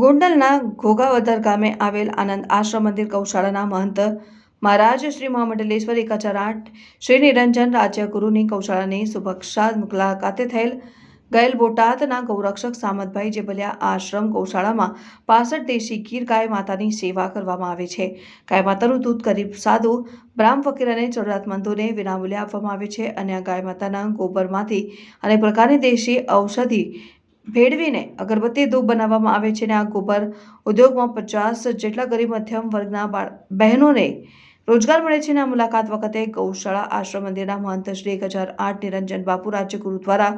ગોંડલના ઘોઘાવદર ગામે આવેલ આનંદ આશ્રમ મંદિર ગૌશાળાના મહંત મહારાજ શ્રી મહામંડલેશ્વર આઠ શ્રી નિરંજન રાજ્યગુરુની ગૌશાળાની સુભક્ષા મુલાકાતે થયેલ ગયેલ બોટાદના ગૌરક્ષક સામતભાઈ જેબલિયા આશ્રમ ગૌશાળામાં પાસઠ દેશી ગીર ગાય માતાની સેવા કરવામાં આવે છે. ગાય માતાનું દૂધ ગરીબ સાધુ, બ્રાહ્મ ફકીર અને જરૂરિયાતમંદોને વિનામૂલ્યે આપવામાં આવે છે. અને આ ગાય માતાના ગોબરમાંથી અનેક પ્રકારની દેશી ઔષધિ ભેળવીને અગરબત્તી ધૂપ બનાવવામાં આવે છે અને આ ગોબર ઉદ્યોગમાં પચાસ જેટલા ગરીબ મધ્યમ વર્ગના બાળ, બહેનોને રોજગાર મળે છે આ મુલાકાત વખતે ગૌશાળા આશ્રમ મંદિરના મહંત શ્રી એક હજાર આઠ નિરંજન બાપુ રાજ્યગુરુ દ્વારા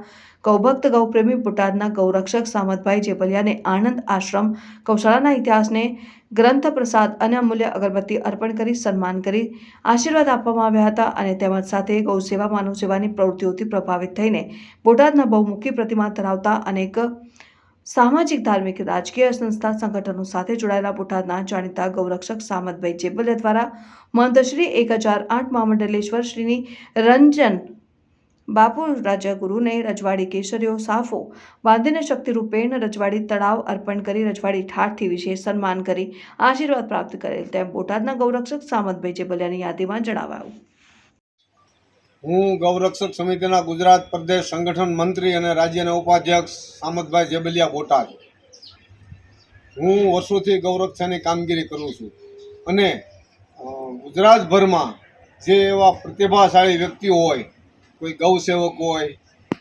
ગૌભક્ત ગૌપ્રેમી બોટાદના ગૌરક્ષક સામતભાઈ જેપલિયાને આનંદ આશ્રમ ગૌશાળાના ઇતિહાસને ગ્રંથ, પ્રસાદ અને અમૂલ્ય અગરબત્તી અર્પણ કરી સન્માન કરી આશીર્વાદ આપવામાં આવ્યા હતા અને તેમજ સાથે ગૌસેવા માનવ સેવાની પ્રવૃત્તિઓથી પ્રભાવિત થઈને બોટાદના બહુમુખી પ્રતિમા ધરાવતા અનેક સામાજિક, ધાર્મિક, રાજકીય સંસ્થા સંગઠનો સાથે જોડાયેલા બોટાદના જાણીતા ગૌરક્ષક સામતભાઈ ચેબલિયા દ્વારા મહંતશ્રી એક હજાર આઠ મહામંડલેશ્વર શ્રીની રંજન બાપુ રાજ્યગુરુને રજવાડી કેસરીઓ સાફો બાંધીને શક્તિરૂપેણ રજવાડી તળાવ અર્પણ કરી રજવાડી ઠાઠથી વિશેષ સન્માન કરી આશીર્વાદ પ્રાપ્ત કરેલ તેમ બોટાદના ગૌરક્ષક સામતભાઈ ચેબલિયાની યાદીમાં જણાવાયું. હું ગૌરક્ષક સમિતિના ગુજરાત પ્રદેશ સંગઠન મંત્રી અને રાજ્યના ઉપાધ્યક્ષ સામતભાઈ જેબલિયા બોટાદ. હું વર્ષોથી ગૌરક્ષાની કામગીરી કરું છું અને ગુજરાતભરમાં જે એવા પ્રતિભાશાળી વ્યક્તિઓ હોય, કોઈ ગૌસેવક હોય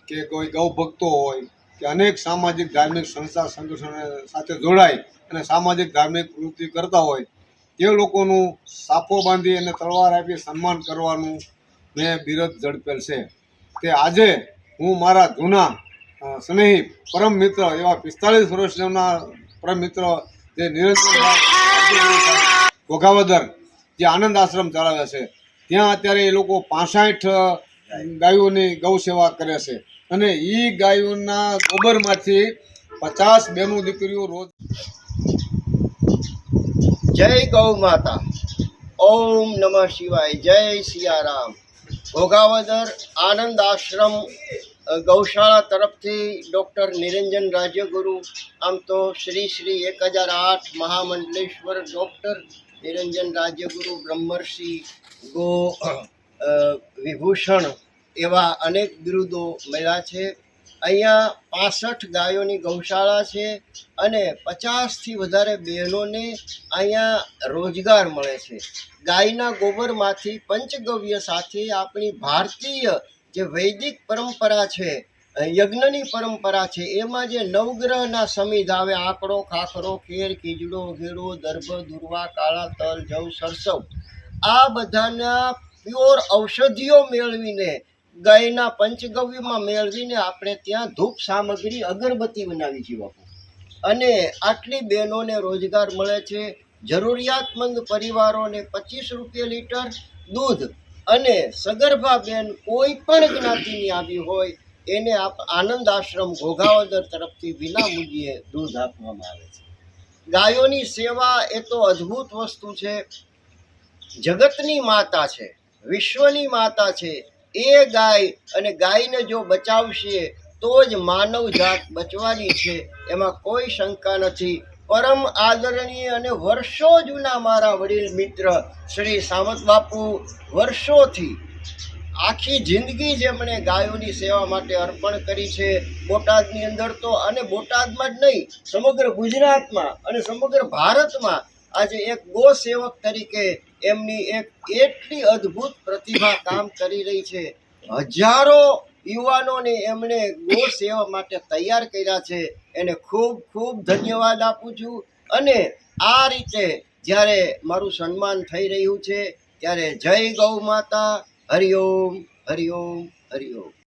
કે કોઈ ગૌભક્તો હોય, કે અનેક સામાજિક ધાર્મિક સંસ્થા સંગઠનો સાથે જોડાય અને સામાજિક ધાર્મિક પ્રવૃત્તિ કરતા હોય, તે લોકોનું સાપો બાંધી અને તલવાર આપી સન્માન કરવાનું મેં બિરદ ઝડપેલ છે. તે આજે હું મારા જૂના સ્નેહી, પરમ મિત્ર એવા પિસ્તાળીસ વર્ષના પરમ મિત્ર જે નિરંજનભાઈ જે આનંદ આશ્રમ ચલાવે છે. ત્યાં અત્યારે એ લોકો પાસઠ ગાયોની ગૌ સેવા કરે છે. અને એ ગાયોના ગોબરમાંથી પચાસ બેનું દીકરીઓ રોજ જય ગૌ માતા. ઓમ નમઃ શિવાય. જય સિયારામ. ઘોઘાવદર આનંદ આશ્રમ ગૌશાળા તરફથી ડૉક્ટર નિરંજન રાજ્યગુરુ, આમ તો શ્રી શ્રી એક હજાર આઠ મહામંડલેશ્વર ડૉક્ટર નિરંજન રાજ્યગુરુ, બ્રહ્મર્ષિ ગો વિભૂષણ એવા અનેક બિરુદો મળ્યા છે. અહીંયા પાસઠ ગાયોની ગૌશાળા છે અને પચાસથી વધારે બહેનોને અહીંયા રોજગાર મળે છે. ગાયના ગોબરમાંથી પંચગવ્ય સાથે આપણી ભારતીય જે વૈદિક પરંપરા છે, યજ્ઞની પરંપરા છે, એમાં જે નવગ્રહના સમિધ આવે, આંકડો, ખાખરો ખેર ખીજડો, ઘેડો દર્ભ દુર્વા, કાળા તલ, જવ, સરસવ, આ બધાના પ્યોર ઔષધિઓ મેળવીને ગાયના પંચગવ્યમાં મેળવીને આપણે ત્યાં ધૂપ સામગ્રી અગરબત્તી બનાવી છીએ બાપુ. અને આટલી બહેનોને રોજગાર મળે છે, જરૂરિયાતમંદ પરિવારોને પચીસ રૂપિયા લીટર દૂધ અને સગર્ભા બેન કોઈ પણ જ્ઞાતિની આવી હોય, એને આપ આનંદ આશ્રમ ઘોઘાવદર તરફથી વિના મૂલ્યે દૂધ આપવામાં આવે છે. ગાયોની સેવા એ તો અદ્ભુત વસ્તુ છે. જગતની માતા છે, વિશ્વની માતા છે એ ગાય અને ગાયને જો બચાવશે, તો જ માનવ જાત બચવાની છે. એમાં કોઈ શંકા નથી. પરમ આદરણીય અને વર્ષો જૂના મારા વડીલ મિત્ર શ્રી સામત બાપુ, વર્ષોથી આખી જિંદગી જેમણે ગાયોની સેવા માટે અર્પણ કરી છે. બોટાદની અંદર તો અને બોટાદમાં જ નહીં, સમગ્ર ગુજરાતમાં અને સમગ્ર ભારતમાં આજે એક ગો સેવક તરીકે એમની એક એટલી અદ્ભુત પ્રતિભા કામ કરી રહી છે. હજારો યુવાનોને એમણે ગો સેવા માટે તૈયાર કર્યા છે. એને ખૂબ ખૂબ ધન્યવાદ આપું છું. અને આ રીતે જ્યારે મારું સન્માન થઈ રહ્યું છે, ત્યારે જય ગૌ માતા. હરિઓમ હરિઓમ હરિઓમ